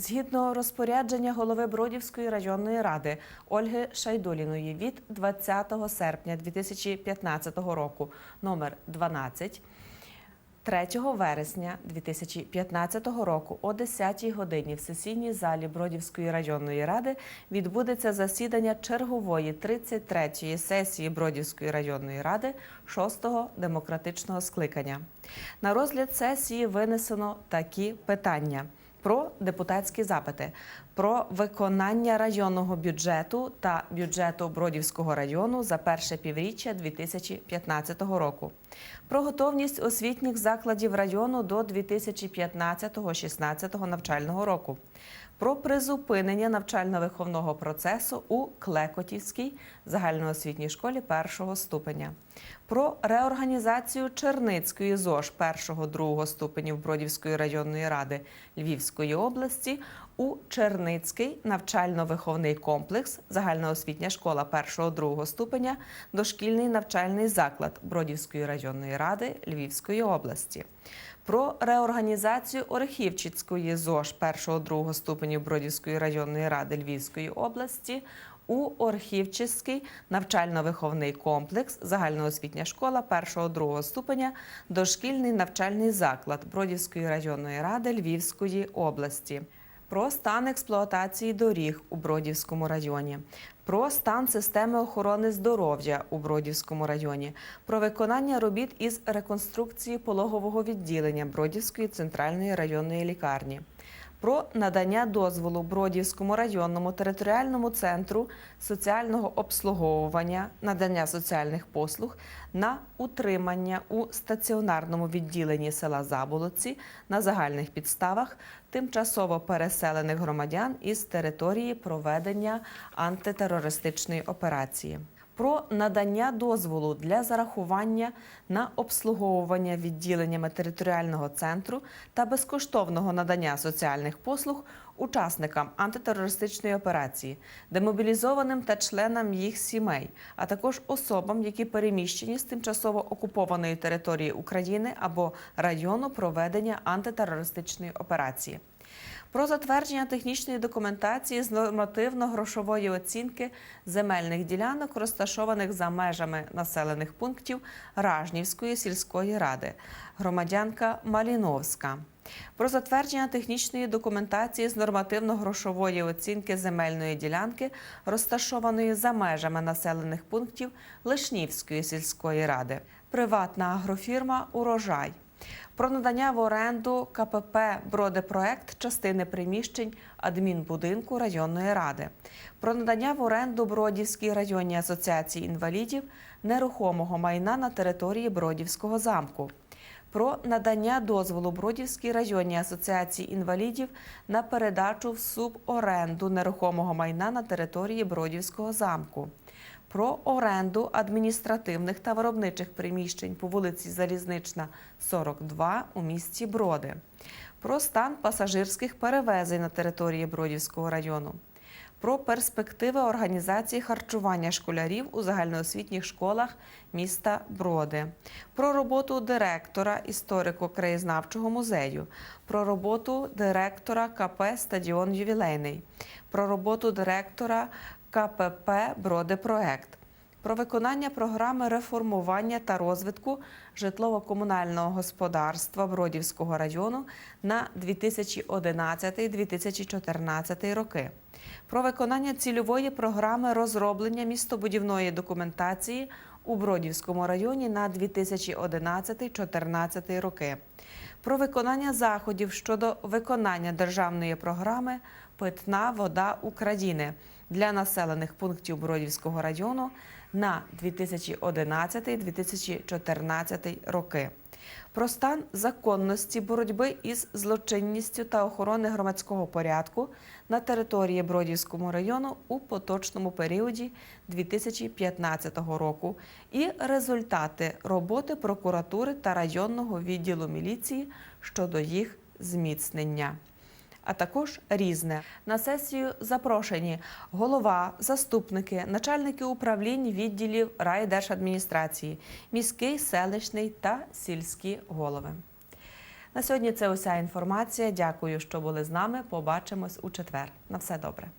згідно розпорядження голови Бродівської районної ради Ольги Шайдуліної від 20 серпня 2015 року номер 12 3 вересня 2015 року о 10 годині в сесійній залі Бродівської районної ради відбудеться засідання чергової 33-ї сесії Бродівської районної ради 6-го демократичного скликання. На розгляд сесії винесено такі питання. Про депутатські запити, про виконання районного бюджету та бюджету Бродівського району за перше півріччя 2015 року, про готовність освітніх закладів району до 2015-16 навчального року, про призупинення навчально-виховного процесу у Клекотівській загальноосвітній школі першого ступеня, про реорганізацію Черницької ЗОЖ першого-другого ступенів Бродівської районної ради Львівської області у Черницький навчально-виховний комплекс, загальноосвітня школа першого-другого ступеня, дошкільний навчальний заклад Бродівської районної ради Львівської області. Про реорганізацію Орехівчицької ЗОЖ першого-другого ступенів Бродівської районної ради Львівської області у Орхівчиський навчально-виховний комплекс, загальноосвітня школа першого-другого ступеня, дошкільний навчальний заклад Бродівської районної ради Львівської області. Про стан експлуатації доріг у Бродівському районі, про стан системи охорони здоров'я у Бродівському районі, про виконання робіт із реконструкції пологового відділення Бродівської центральної районної лікарні про надання дозволу Бродівському районному територіальному центру соціального обслуговування, надання соціальних послуг на утримання у стаціонарному відділенні села Заболоці на загальних підставах тимчасово переселених громадян із території проведення антитерористичної операції про надання дозволу для зарахування на обслуговування відділеннями територіального центру та безкоштовного надання соціальних послуг учасникам антитерористичної операції, демобілізованим та членам їх сімей, а також особам, які переміщені з тимчасово окупованої території України або району проведення антитерористичної операції про затвердження технічної документації з нормативно-грошової оцінки земельних ділянок, розташованих за межами населених пунктів Ражнівської сільської ради, громадянка Маліновська. Про затвердження технічної документації з нормативно-грошової оцінки земельної ділянки, розташованої за межами населених пунктів Лишнівської сільської ради, приватна агрофірма Урожай про надання в оренду КПП Бродепроект частини приміщень адмінбудинку районної ради, про надання в оренду Бродівській районній асоціації інвалідів нерухомого майна на території Бродівського замку. Про надання дозволу Бродівській районній асоціації інвалідів на передачу в суборенду нерухомого майна на території Бродівського замку про оренду адміністративних та виробничих приміщень по вулиці Залізнична, 42 у місті Броди, про стан пасажирських перевезень на території Бродівського району. Про перспективи організації харчування школярів у загальноосвітніх школах міста Броди, про роботу директора історико-краєзнавчого музею, про роботу директора КП Стадіон Ювілейний, про роботу директора КПП Бродепроект про виконання програми реформування та розвитку житлово-комунального господарства Бродівського району на 2011-2014 роки, про виконання цільової програми розроблення містобудівної документації у Бродівському районі на 2011-2014 роки, про виконання заходів щодо виконання державної програми Питна вода України для населених пунктів Бродівського району на 2011-2014 роки. Про стан законності боротьби із злочинністю та охорони громадського порядку на території Бродівського району у поточному періоді 2015 року і результати роботи прокуратури та районного відділу міліції щодо їх зміцнення а також різне. На сесію запрошені голова, заступники, начальники управлінь відділів райдержадміністрації, міський, селищний та сільські голови. На сьогодні це уся інформація. Дякую, що були з нами. Побачимось у четвер. На все добре.